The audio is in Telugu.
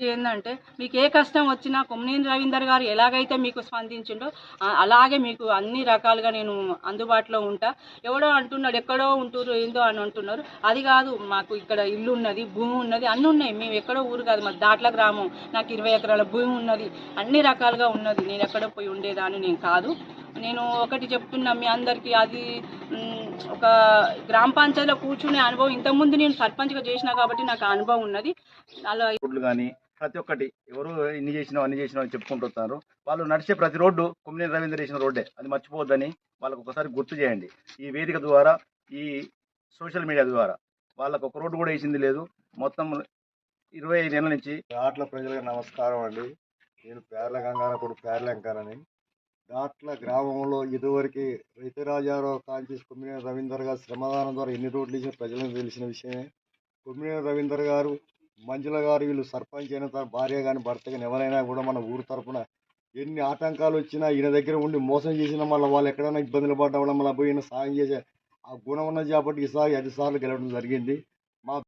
ఏంటంటే మీకు ఏ కష్టం వచ్చినా కొమ్మినేని రవీందర్ గారు ఎలాగైతే మీకు స్పందించిండో అలాగే మీకు అన్ని రకాలుగా నేను అందుబాటులో ఉంటా. ఎవడో అంటున్నాడు ఎక్కడో ఉంటున్నారు ఏందో అని అంటున్నారు. అది కాదు మాకు ఇక్కడ ఇల్లు ఉన్నది భూమి ఉన్నది అన్నీ ఉన్నాయి. మేము ఎక్కడో ఊరు కాదు మా దాట్ల గ్రామం. నాకు ఇరవై ఎకరాల భూమి ఉన్నది అన్ని రకాలుగా ఉన్నది. నేను ఎక్కడో పోయి ఉండేదాన్ని నేను కాదు. నేను ఒకటి చెప్తున్నా మీ అందరికీ అది ఒక గ్రామ పంచాయతీలో కూర్చునే అనుభవం ఇంతకుముందు నేను సర్పంచ్గా చేసినా కాబట్టి నాకు అనుభవం ఉన్నది. అలా కానీ ప్రతి ఒక్కటి. ఎవరు ఇన్ని చేసినావు అన్ని చేసినా అని చెప్పుకుంటున్నారు వాళ్ళు నడిచే ప్రతి రోడ్డు కొమ్మినేని రవీంద్ర చేసిన రోడ్డే. అది మర్చిపోవద్దని వాళ్ళకు ఒకసారి గుర్తు చేయండి. ఈ వేదిక ద్వారా ఈ సోషల్ మీడియా ద్వారా వాళ్ళకు ఒక రోడ్డు కూడా వేసింది లేదు. మొత్తం ఇరవై ఐదు నెలల నుంచి దాట్ల ప్రజలకు నమస్కారం అండి. నేను పేర్ల గంగారపుడు పేర్లంకనని దాట్ల గ్రామంలో ఇదివరకు రైతురాజారావు కాంచి కొమ్మినేని రవీందర్ గారు శ్రమదానం ద్వారా ఎన్ని రోడ్లు ఇచ్చిన ప్రజలకు తెలిసిన విషయమే. కొమ్మినేని రవీందర్ గారు మంజుల గారు వీళ్ళు సర్పంచ్ అయిన తర్వాత భార్య కానీ భర్త కానీ ఎవరైనా కూడా మన ఊరు తరపున ఎన్ని ఆటంకాలు వచ్చినా ఈయన దగ్గర ఉండి మోసం చేసిన మళ్ళీ వాళ్ళు ఎక్కడైనా ఇబ్బందులు పడ్డ వల్ల మళ్ళీ పోయిన సాయం చేసే ఆ గుణం ఉన్నది కాబట్టి ఈసారి ఐదు సార్లు గెలవడం జరిగింది.